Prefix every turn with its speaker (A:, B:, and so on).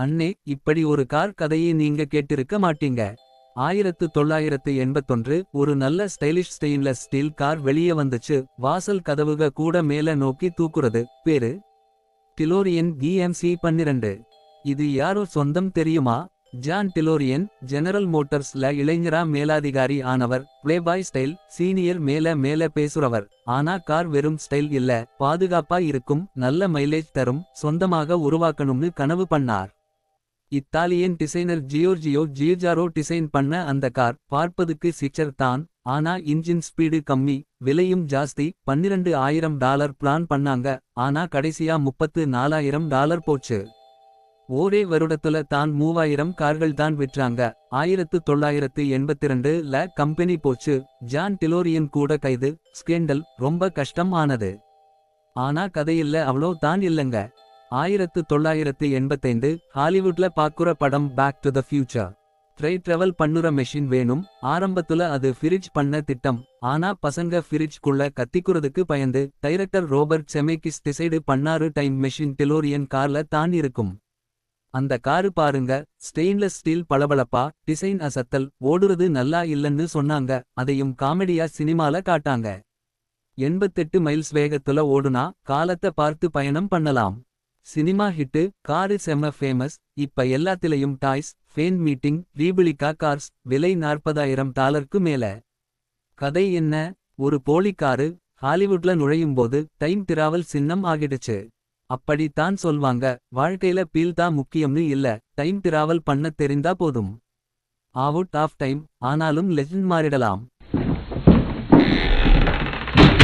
A: அண்ணே இப்படி ஒரு கார் கதையை நீங்க கேட்டிருக்க மாட்டீங்க. ஆயிரத்து தொள்ளாயிரத்து எண்பத்தொன்று ஒரு நல்ல ஸ்டைலிஷ் ஸ்டெயின்லெஸ் ஸ்டீல் கார் வெளியே வந்துச்சு. வாசல் கதவுக கூட மேல நோக்கி தூக்குறது. பேரு? டிலோரியன் டிஎம்சி பன்னிரண்டு. இது யாரோ சொந்தம் தெரியுமா? ஜான் டிலோரியன் ஜெனரல் மோட்டர்ஸ்ல இளைஞரா மேலாதிகாரி ஆனவர். பிளேபாய் ஸ்டைல் சீனியர் மேல மேல பேசுறவர். ஆனா கார் வெறும் ஸ்டைல் இல்ல. பாதுகாப்பா இருக்கும் நல்ல மைலேஜ் தரும் சொந்தமாக உருவாக்கணும்னு கனவு பண்ணார். Italian designer Giorgio Giugiaro design பண்ண அந்த கார் பார்ப்பதுக்கு சிக்சர் தான் ஆனா இன்ஜின் ஸ்பீடு கம்மி விலையும் ஜாஸ்தி பன்னிரண்டு ஆயிரம் டாலர் பிளான் பண்ணாங்க ஆனா கடைசியா முப்பத்து நாலாயிரம் டாலர் போச்சு. ஒரே வருடத்துல தான் மூவாயிரம் கார்கள் தான் விற்றாங்க ஆயிரத்து தொள்ளாயிரத்து எண்பத்தி ரெண்டுல கம்பெனி போச்சு ஜான் டிலோரியன் கூட கைது ஸ்கேண்டல் ரொம்ப கஷ்டம் ஆனது ஆனா கதையில்ல அவ்வளோ தான் இல்லங்க. ஆயிரத்து தொள்ளாயிரத்து எண்பத்தைந்து ஹாலிவுட்ல பாக்குற படம் back to the future try travel பண்ணுற மெஷின் வேணும். ஆரம்பத்துல அது ஃபிரிட்ஜ் பண்ண திட்டம். ஆனா பசங்க ஃபிரிட்ஜ்குள்ள குள்ள கத்திக்குறதுக்கு பயந்து டைரக்டர் ரோபர்ட் செமேக்கிஸ் டிசைடு பண்ணாரு டைம் மெஷின் டெலோரியன் கார்ல தான் இருக்கும். அந்த காரு பாருங்க. ஸ்டெயின்லெஸ் ஸ்டீல் பளபளப்பா டிசைன் அசத்தல் ஓடுறது நல்லா இல்லன்னு சொன்னாங்க. அதையும் காமெடியா சினிமால காட்டாங்க. எண்பத்தெட்டு மைல்ஸ் வேகத்துல ஓடுனா காலத்தை பார்த்து பயணம் பண்ணலாம். சினிமா ஹிட்டு காரு செம்ம ஃபேமஸ். இப்ப எல்லாத்திலையும் toys fan meeting replica cars விலை நாற்பதாயிரம் டாலருக்கு மேல. கதை என்ன? ஒரு போலி காரு ஹாலிவுட்ல நுழையும் போது டைம் டிராவல் சின்னம் ஆகிடுச்சு. அப்படி தான் சொல்வாங்க. வாழ்க்கையில பீல் தான் முக்கியம்னு இல்ல. டைம் டிராவல் பண்ண தெரிந்தா போதும். Out of time. ஆனாலும் லெஜண்ட் மாறிடலாம்.